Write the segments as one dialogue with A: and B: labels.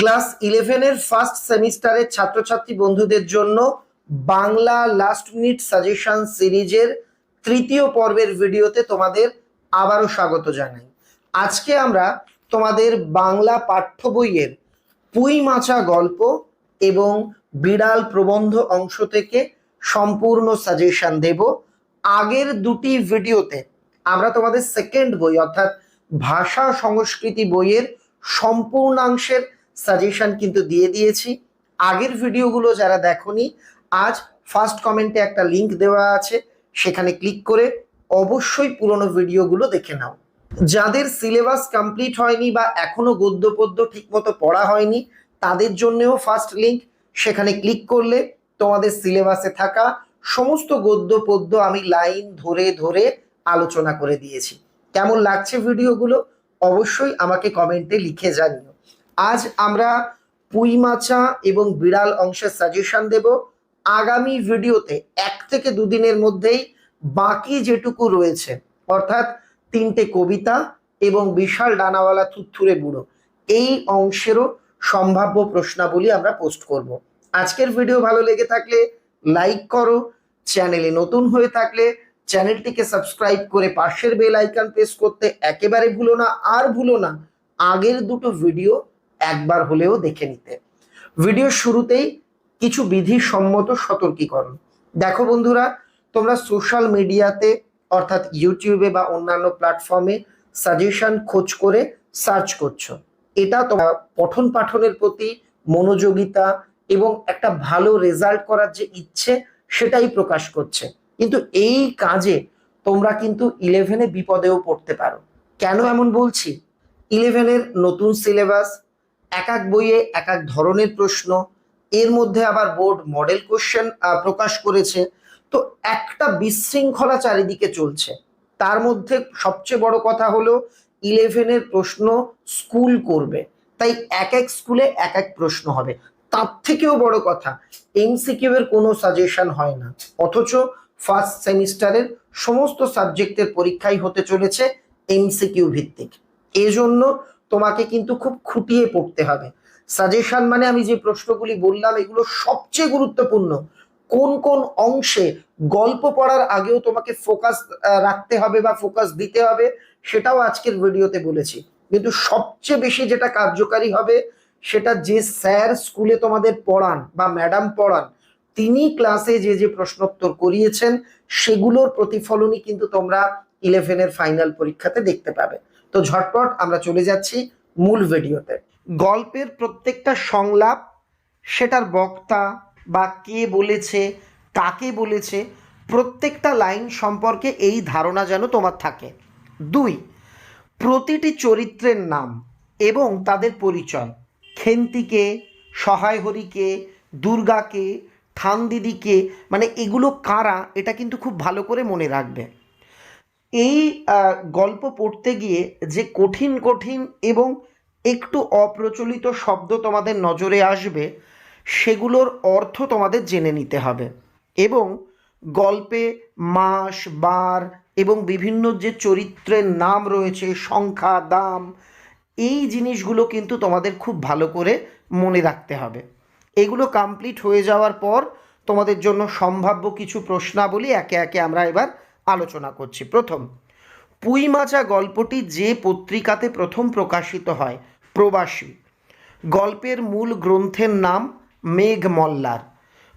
A: Class ইলেভেনের first সেমিস্টারের ছাত্রছাত্রী বন্ধুদের জন্য বাংলা লাস্ট মিনিট সাজেশন সিরিজের তৃতীয় পর্বের ভিডিওতে তোমাদের আবারও স্বাগত জানাই। আজকে আমরা তোমাদের বাংলা পাঠ্য বইয়ের পুঁই মাচা গল্প এবং বিড়াল প্রবন্ধ অংশ থেকে সম্পূর্ণ সাজেশন দেব। আগের দুটি ভিডিওতে আমরা তোমাদের সেকেন্ড বই অর্থাৎ ভাষা সংস্কৃতি বইয়ের সম্পূর্ণাংশের সাজেশন কিন্তু দিয়ে দিয়েছি। আগের ভিডিওগুলো যারা দেখোনি, আজ ফার্স্ট কমেন্টে একটা লিংক দেওয়া আছে, সেখানে ক্লিক করে অবশ্যই পুরনো ভিডিওগুলো দেখে নাও। যাদের সিলেবাস কমপ্লিট হয়নি বা এখনও গদ্য পদ্য ঠিকমতো পড়া হয়নি, তাদের জন্যও ফার্স্ট লিংক সেখানে ক্লিক করলে তোমাদের সিলেবাসে থাকা সমস্ত গদ্য পদ্য আমি লাইন ধরে ধরে আলোচনা করে দিয়েছি। কেমন লাগছে ভিডিওগুলো অবশ্যই আমাকে কমেন্টে লিখে জানিও। আজ আমরা পুঁই এবং বিড়াল অংশের সাজেশন দেব। আগামী ভিডিওতে এক থেকে দুদিনের মধ্যেই বাকি যেটুকু রয়েছে, অর্থাৎ তিনটে কবিতা এবং বিশাল ডানাওয়ালা থুথুরে বুড়ো, এই অংশেরও সম্ভাব্য প্রশ্নাবলী আমরা পোস্ট করব। আজকের ভিডিও ভালো লেগে থাকলে লাইক করো চ্যানেলে নতুন হয়ে থাকলে চ্যানেলটিকে সাবস্ক্রাইব করে পাশের বেল আইকন প্রেস করতে একেবারে ভুলো না। আর ভুলো না, আগের দুটো ভিডিও একবার হলেও দেখে নিতে। ভিডিও শুরুতেই কিছু বিধি সম্মত সতর্কীকরণ। দেখো বন্ধুরা, তোমরা সোশ্যাল মিডিয়াতে অর্থাৎ ইউটিউবে বা অন্যান্য প্ল্যাটফর্মে সাজেশন খোঁজ করে সার্চ করছ। এটা তোমার পঠন পাঠনের প্রতি মনোযোগিতা এবং একটা ভালো রেজাল্ট করার যে ইচ্ছে, সেটাই প্রকাশ করছে। কিন্তু এই কাজে তোমরা কিন্তু ইলেভেনে বিপদেও পড়তে পারো। কেন এমন বলছি? ইলেভেনের নতুন সিলেবাস এক এক বইয়ে, এক এক ধরনের প্রশ্ন। এর মধ্যে আবার বোর্ড মডেল কোশ্চেন প্রকাশ করেছে। তো একটা বিশৃঙ্খলা চারিদিকে চলছে। তার মধ্যে সবচেয়ে বড় কথা হলো ইলেভেনের প্রশ্ন স্কুল করবে। তাই এক এক স্কুলে এক এক প্রশ্ন হবে। তার থেকেও বড় কথা এমসিকিউ এর কোনো সাজেশন হয় না। অথচ ফার্স্ট সেমিস্টারের সমস্ত সাবজেক্টের পরীক্ষাই হতে চলেছে এমসিকিউ ভিত্তিক। এজন্য তোমাকে কিন্তু খুব খুঁটিয়ে পড়তে হবে। সাজেশন মানে আমি যে প্রশ্নগুলি বললাম, এগুলো সবচেয়ে গুরুত্বপূর্ণ। কোন কোন অংশে গল্প পড়ার আগেও তোমাকে ফোকাস রাখতে হবে বা ফোকাস দিতে হবে, সেটাও আজকের ভিডিওতে বলেছি। কিন্তু সবচেয়ে বেশি যেটা কার্যকারী হবে, সেটা যে স্যার স্কুলে তোমাদের পড়ান বা ম্যাডাম পড়ান, তিনি ক্লাসে যে যে প্রশ্নোত্তর করিয়েছেন, সেগুলোর প্রতিফলনই কিন্তু তোমরা ইলেভেনের ফাইনাল পরীক্ষাতে দেখতে পাবে। তো ঝটপট আমরা চলে যাচ্ছি মূল ভিডিওতে। গল্পের প্রত্যেকটা সংলাপ, সেটার বক্তা বা কে বলেছে, কাকে বলেছে, প্রত্যেকটা লাইন সম্পর্কে এই ধারণা যেন তোমার থাকে। দুই, প্রতিটি চরিত্রের নাম এবং তাদের পরিচয়। খেন্তিকে, সহায়হরিকে, দুর্গাকে থান দিদিকে মানে এগুলো কারা, এটা কিন্তু খুব ভালো করে মনে রাখবে। এই গল্প পড়তে গিয়ে যে কঠিন কঠিন এবং একটু অপ্রচলিত শব্দ তোমাদের নজরে আসবে, সেগুলোর অর্থ তোমাদের জেনে নিতে হবে। এবং গল্পে মাস, বার এবং বিভিন্ন যে চরিত্রের নাম রয়েছে, সংখ্যা, দাম, এই জিনিসগুলো কিন্তু তোমাদের খুব ভালো করে মনে রাখতে হবে। এগুলো কমপ্লিট হয়ে যাওয়ার পর তোমাদের জন্য সম্ভাব্য কিছু প্রশ্নাবলী একে একে আমরা এবার আলোচনা করছি। প্রথম পুঁই মাচা গল্পটি যে পত্রিকাতে প্রথম প্রকাশিত হয়, প্রবাসী। গল্পের মূল গ্রন্থের নাম মেঘ মল্লার।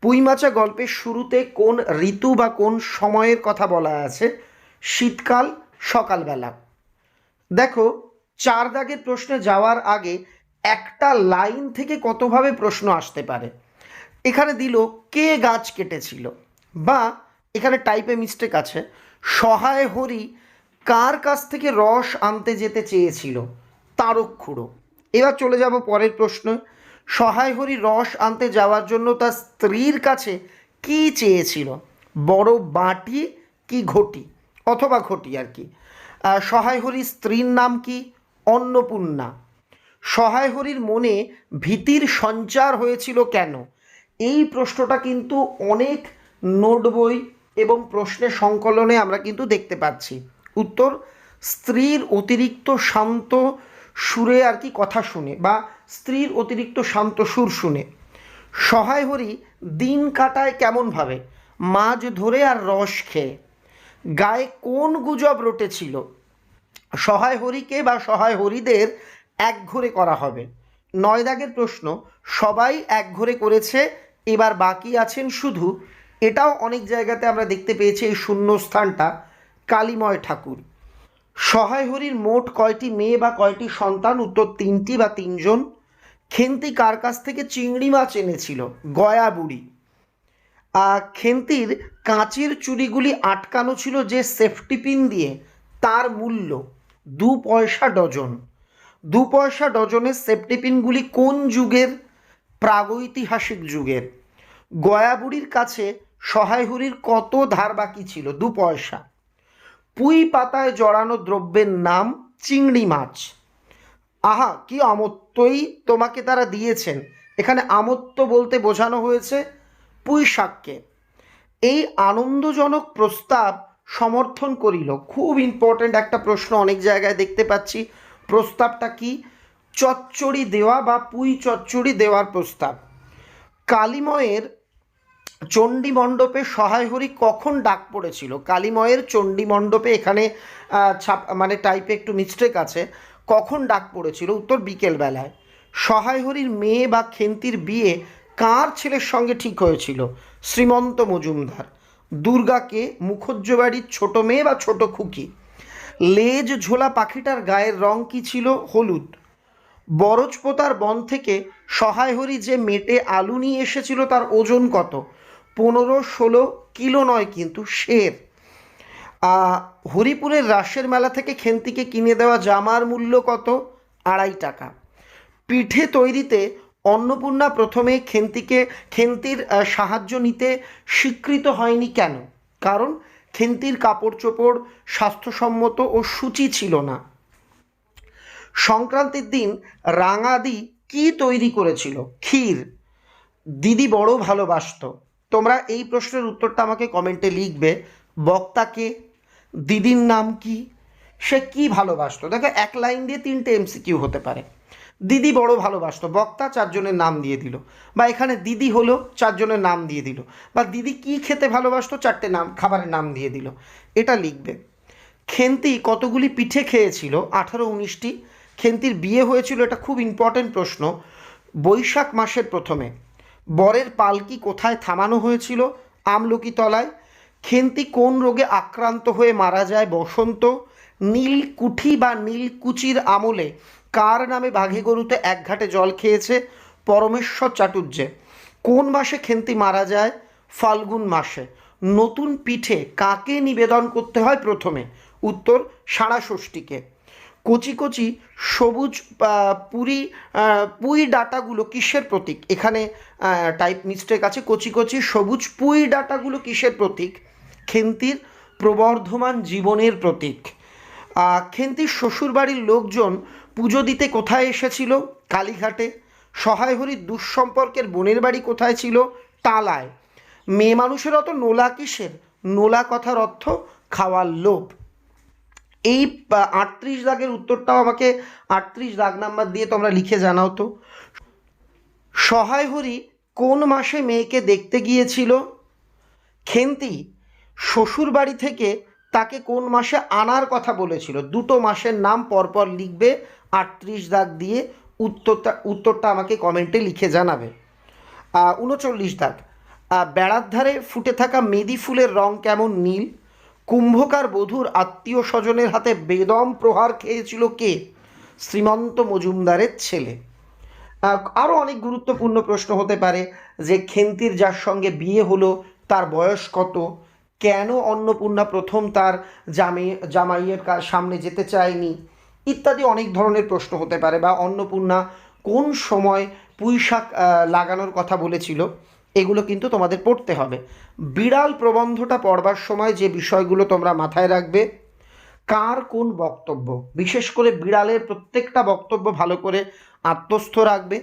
A: পুঁইমাচা গল্পের শুরুতে কোন ঋতু বা কোন সময়ের কথা বলা আছে? শীতকাল, সকালবেলা। দেখো, চার দাগের প্রশ্নে যাওয়ার আগে একটা লাইন থেকে কতভাবে প্রশ্ন আসতে পারে? এখানে দিল, কে গাছ কেটেছিল? বা এখানে টাইপে মিস্টেক আছে। সহায় হরি কার কাছ থেকে রস আনতে যেতে চেয়েছিল? তারক খুঁড়ো। এবার চলে যাব পরের প্রশ্ন। সহায় হরি রস আনতে যাওয়ার জন্য তার স্ত্রীর কাছে কি চেয়েছিল? বড় বাটি কি ঘটি? অথবা ঘটি আর কি। সহায় হরির স্ত্রীর নাম কি? অন্নপূর্ণা। সহায় হরির মনে ভীতির সঞ্চার হয়েছিল কেন? এই প্রশ্নটা কিন্তু অনেক নোট বই এবং প্রশ্নের সংকলনে আমরা কিন্তু দেখতে পাচ্ছি। উত্তর, স্ত্রীর অতিরিক্ত শান্ত সুরে আর কি কথা শুনে বা স্ত্রীর অতিরিক্ত শান্ত সুর শুনে। সহায় হরি, দিন কাটায় কেমনভাবে মাছ ধরে আর রস খেয়ে। গায়ে কোন গুজব রটেছিল? সহায় হরিকে বা সহায় হরিদের এক ঘরে করা হবে। নয় দাগের প্রশ্ন, সবাই এক ঘরে করেছে, এবার বাকি আছেন শুধু এটাও অনেক জায়গাতে আমরা দেখতে পেয়েছি এই শূন্যস্থানটা কালীময় ঠাকুর। সহায় হরির মোট কয়টি মেয়ে বা কয়টি সন্তান? উত্তর তিনটি বা তিনজন। খেন্তি কার কাছ থেকে চিংড়ি মাছ এনেছিল? গয়া বুড়ি। খেন্তির কাঁচের চুড়িগুলি আটকানো ছিল যে সেফটি পিন দিয়ে, তার মূল্য দু পয়সা ডজন। দু পয়সা ডজনের সেফটি পিনগুলি কোন যুগের? প্রাগৈতিহাসিক যুগের। গয়াবুড়ির কাছে সহায়হুরির কত ধার বাকি ছিল? দু পয়সা। পুঁই পাতায় জড়ানো দ্রব্যের নাম চিংড়ি মাছ। আহা, কি আমত্তই তোমাকে তারা দিয়েছেন। এখানে আমত্ত বলতে বোঝানো হয়েছে পুঁই শাককে। এই আনন্দজনক প্রস্তাব সমর্থন করিল। খুব ইম্পর্ট্যান্ট একটা প্রশ্ন অনেক জায়গায় দেখতে পাচ্ছি। প্রস্তাবটা কি? চচ্চড়ি দেওয়া বা পুঁই চচ্চড়ি দেওয়ার প্রস্তাব। কালীময়ের চণ্ডী মণ্ডপে সহায় হরি কখন ডাক পড়েছিল? কালীময়ের চণ্ডী মণ্ডপে এখানে ছাপ মানে টাইপে একটু মিস্টেক আছে। কখন ডাক পড়েছিল? উত্তর বিকেলবেলায়। সহায় হরির মেয়ে বা খেন্তির বিয়ে কার ছেলের সঙ্গে ঠিক হয়েছিল? শ্রীমন্ত মজুমদার। দুর্গাকে মুখজ্জবাড়ির ছোট মেয়ে বা ছোট খুকি? লেজ ঝোলা পাখিটার গায়ের রং কি ছিল? হলুদ। বরজপোতার বন থেকে সহায় হরি যে মেটে আলু নিয়ে এসেছিল তার ওজন কত? পনেরো, ষোলো, কিলো নয় কিন্তু শের হরিপুরের রাসের মেলা থেকে খেন্তিকে কিনে দেওয়া জামার মূল্য কত? আড়াই টাকা। পিঠে তৈরিতে অন্নপূর্ণা প্রথমে খেন্তিকে, খেন্তির সাহায্য নিতে স্বীকৃত হয়নি কেন? কারণ খেন্তির কাপড় চোপড় স্বাস্থ্যসম্মত ও সূচি ছিল না। সংক্রান্তির দিন রাঙাদি কি তৈরি করেছিল? ক্ষীর। দিদি বড় ভালোবাসতো। তোমরা এই প্রশ্নের উত্তরটা আমাকে কমেন্টে লিখবে। বক্তাকে দিদির নাম কি? সে কি ভালোবাসতো? দেখো, এক লাইন দিয়ে তিনটে এমসিকিউ হতে পারে। দিদি বড় ভালোবাসতো, বক্তা চারজনের নাম দিয়ে দিল। বা এখানে দিদি হলো, চারজনের নাম দিয়ে দিল। বা দিদি কি খেতে ভালোবাসতো? চারটে নাম, খাবারের নাম দিয়ে দিল। এটা লিখবে। খেন্তি কতগুলি পিঠে খেয়েছিল? আঠারো, উনিশটি। খেন্তির বিয়ে হয়েছিল? এটা খুব ইম্পর্ট্যান্ট প্রশ্ন। বৈশাখ মাসের প্রথমে। বরের পালকি কোথায় থামানো হয়েছিল আমলকি তলায় খেন্তি কোন রোগে আক্রান্ত হয়ে মারা যায় বসন্ত? নীলকুঠি বা নীলকুচির আমলে কার নামে বাঘে গরুতে এক ঘাটে জল খেয়েছে পরমেশ্বর চাটুর্যে? কোন মাসে খেন্তি মারা যায়? ফাল্গুন মাসে। নতুন পিঠে কাকে নিবেদন করতে হয় প্রথমে? উত্তর সাড়া ষষ্ঠীকে কচি কচি সবুজ পুরি পুঁই ডাটাগুলো কিসের প্রতীক? এখানে টাইপ মিস্টেক আছে। কচি কচি সবুজ পুঁই ডাটাগুলো কিসের প্রতীক? খেন্তির প্রবর্ধমান জীবনের প্রতীক। খেন্তির শ্বশুরবাড়ির লোকজন পুজো দিতে কোথায় এসেছিল? কালীঘাটে। সহায় হরির দুঃসম্পর্কের বোনের বাড়ি কোথায় ছিল? টালায় মেয়ে মানুষের অত নোলা কিসের? নোলা কথার অর্থ খাওয়ার লোভ। এই আটত্রিশ দাগের উত্তরটাও আমাকে আটত্রিশ দাগ নাম্বার দিয়ে তোমরা লিখে জানাও তো। সহায় হরি কোন মাসে মেয়েকে দেখতে গিয়েছিল? খেন্তি শ্বশুর বাড়ি থেকে তাকে কোন মাসে আনার কথা বলেছিল? দুটো মাসের নাম পরপর লিখবে, আটত্রিশ দাগ দিয়ে উত্তরটা উত্তরটা আমাকে কমেন্টে লিখে জানাবে। উনচল্লিশ দাগ। বেড়ার ধারে ফুটে থাকা মেদি ফুলের রং কেমন নীল? কুম্ভকার বধূর আত্মীয় স্বজনের হাতে বেদম প্রহার খেয়েছিল কে? শ্রীমন্ত মজুমদারের ছেলে। আরও অনেক গুরুত্বপূর্ণ প্রশ্ন হতে পারে যে খেন্তির যার সঙ্গে বিয়ে হলো, তার বয়স কত? কেন অন্নপূর্ণা প্রথম তার জামে, জামাইয়ের সামনে যেতে চায়নি? ইত্যাদি অনেক ধরনের প্রশ্ন হতে পারে বা অন্নপূর্ণা কোন সময় পুঁই শাক লাগানোর কথা বলেছিল? এগুলো কিন্তু তোমাদের পড়তে হবে। বিড়াল প্রবন্ধটা পড়বার সময় যে বিষয়গুলো তোমরা মাথায় রাখবে, কার কোন বক্তব্য, বিশেষ করে বিড়ালের প্রত্যেকটা বক্তব্য ভালো করে আত্মস্থ রাখবে,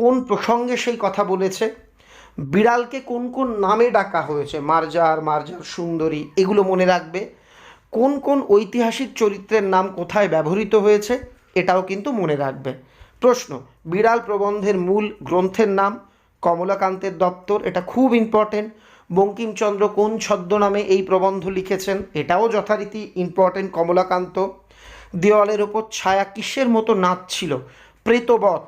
A: কোন প্রসঙ্গে সেই কথা বলেছে, বিড়ালকে কোন কোন নামে ডাকা হয়েছে, মার্জার মার্জার সুন্দরী, এগুলো মনে রাখবে, কোন কোন ঐতিহাসিক চরিত্রের নাম কোথায় ব্যবহৃত হয়েছে, এটাও কিন্তু মনে রাখবে। প্রশ্ন, বিড়াল প্রবন্ধের মূল গ্রন্থের নাম কমলাকান্তের দপ্তর, এটা খুব ইম্পর্টেন্ট বঙ্কিমচন্দ্র কোন ছদ্মনামে এই প্রবন্ধ লিখেছেন, এটাও যথারীতি ইম্পর্টেন্ট কমলাকান্ত। দেওয়ালের ওপর ছায়া কিসের মতো নাচছিল প্রেতবধ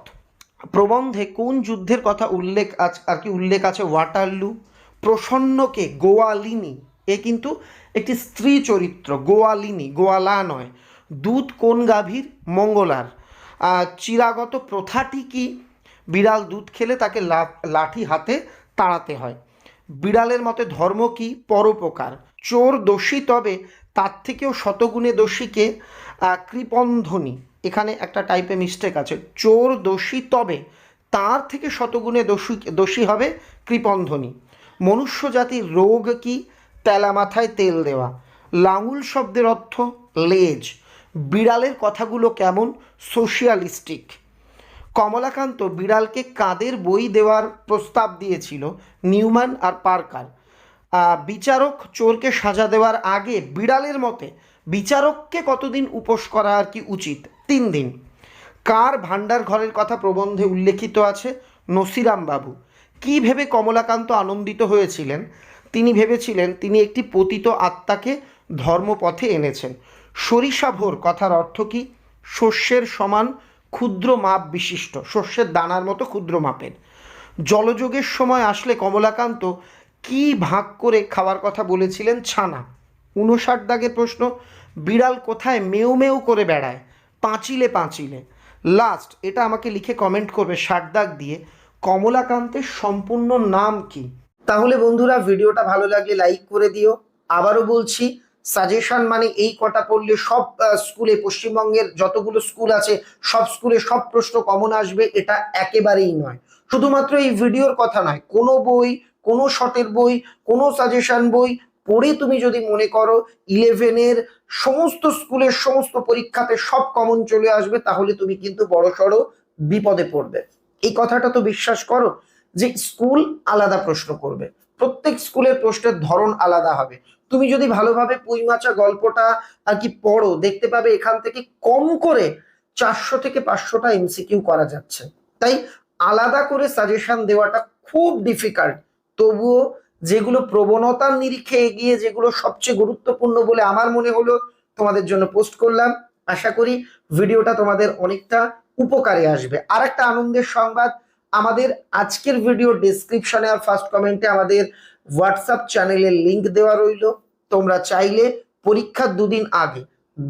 A: প্রবন্ধে কোন যুদ্ধের কথা উল্লেখ আছে, আর কি উল্লেখ আছে? ওয়াটারলু, প্রসন্নকে গোয়ালিনী, এ কিন্তু একটি স্ত্রী চরিত্র, গোয়ালিনী, গোয়ালা নয়, দুধ কোন গাভীর, মঙ্গলার। চিরাগত প্রথাটি কি? বিড়াল দুধ খেলে তাকে লাঠি হাতে তাড়াতে হয়। বিড়ালের মতে ধর্ম কি? পরোপকার। চোর দোষী তবে তার থেকেও শতগুণে দোষীকে কৃপন্ধনী। এখানে একটা টাইপে মিস্টেক আছে। চোর দোষী তবে তার থেকে শতগুণে দোষী দোষী হবে কৃপন্ধনী। মনুষ্য জাতির রোগ কি? তেলা মাথায় তেল দেওয়া। লাঙুল শব্দের অর্থ লেজ। বিড়ালের কথাগুলো কেমন? সোশিয়ালিস্টিক কমলাকান্ত বিড়ালকে কাদের বই দেওয়ার প্রস্তাব দিয়েছিল নিউম্যান আর পার্কার? বিচারক চোরকে সাজা দেওয়ার আগে বিড়ালের মতে বিচারককে কতদিন উপোস করা আর কি উচিত? তিন দিন। কার ভাণ্ডার ঘরের কথা প্রবন্ধে উল্লেখিত আছে? নসিরাম বাবু। কী ভেবে কমলাকান্ত আনন্দিত হয়েছিলেন? তিনি ভেবেছিলেন তিনি একটি পতিত আত্মাকে ধর্মপথে এনেছেন। সরিষা ভোর কথার অর্থ কি? শস্যের সমান ক্ষুদ্র মাপ বিশিষ্ট শস্যের দানার মতো ক্ষুদ্র মাপের। জলযোগের সময় আসলে কমলাকান্ত কি ভাগ করে খাওয়ার কথা বলেছিলেন ছানা? উনষাট দাগের প্রশ্ন, বিড়াল কোথায় মেউ মেউ করে বেড়ায়? পাঁচিলে পাঁচিলে। লাস্ট এটা আমাকে লিখে কমেন্ট করবে ষাট দাগ দিয়ে, কমলাকান্তের সম্পূর্ণ নাম কি? তাহলে বন্ধুরা, ভিডিওটা ভালো লাগলে লাইক করে দিও। আবারও বলছি সাজেশন মানে এই কটা পড়লে সব স্কুলে পশ্চিমবঙ্গের যতগুলো স্কুল আছে, সব স্কুলে সব প্রশ্ন কমন আসবে, এটা একেবারেই নয়। শুধুমাত্র এই ভিডিওর কথা নয়, কোনো বই, কোনো শটের বই, কোনো সাজেশন বই পড়ে তুমি যদি মনে করো ইলেভেনের সমস্ত স্কুলের সমস্ত পরীক্ষাতে সব কমন চলে আসবে, তাহলে তুমি কিন্তু বড় সড়ো বিপদে পড়বে। এই কথাটা তো বিশ্বাস করো যে স্কুল আলাদা প্রশ্ন করবে। প্রত্যেক স্কুলের প্রশ্নের ধরন আলাদা হবে। তুমি যদি ভালোভাবে পুইমাচা গল্পটা আর কি পড়ো, দেখতে পাবে এখান থেকে কম করে চারশো থেকে পাঁচশোটা এমসিকিউ করা যাচ্ছে। তাই আলাদা করে সাজেশন দেওয়াটা খুব ডিফিকাল্ট তবুও যেগুলো প্রবণতার নিরিখে এগিয়ে, যেগুলো সবচেয়ে গুরুত্বপূর্ণ বলে আমার মনে হলো, তোমাদের জন্য পোস্ট করলাম। আশা করি ভিডিওটা তোমাদের অনেকটা উপকারে আসবে। আর একটা আনন্দের সংবাদ আমাদের আজকের ভিডিও ডেসক্রিপশনে আর ফার্স্ট কমেন্টে আমাদের হোয়াটসঅ্যাপ চ্যানেলের লিংক দেওয়া রইল। তোমরা চাইলে পরীক্ষার দুদিন আগে,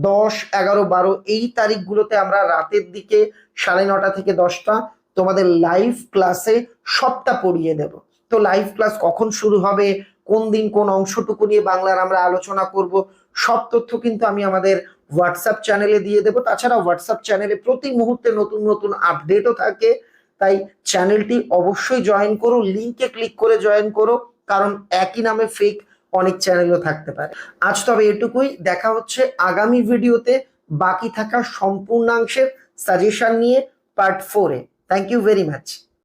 A: দশ, এগারো, বারো এই তারিখগুলোতে আমরা রাতের দিকে সাড়ে নটা থেকে দশটা তোমাদের লাইভ ক্লাসে সবটা পড়িয়ে দেব। তো লাইভ ক্লাস কখন শুরু হবে, কোন দিন কোন অংশটুকু নিয়ে বাংলার আমরা আলোচনা করব, সব তথ্য কিন্তু আমি আমাদের হোয়াটসঅ্যাপ চ্যানেলে দিয়ে দেবো। তাছাড়া হোয়াটসঅ্যাপ চ্যানেলে প্রতি মুহূর্তে নতুন নতুন আপডেটও থাকে। তাই চ্যানেলটি অবশ্যই জয়েন করো লিঙ্কে ক্লিক করে জয়েন করো, কারণ একই নামে ফেক অনেক চ্যানেলও থাকতে পারে। আজ তবে এটুকুই, দেখা হচ্ছে আগামী ভিডিওতে বাকি থাকা সম্পূর্ণাংশের সাজেশন নিয়ে পার্ট ফোরে থ্যাংক ইউ ভেরি মাচ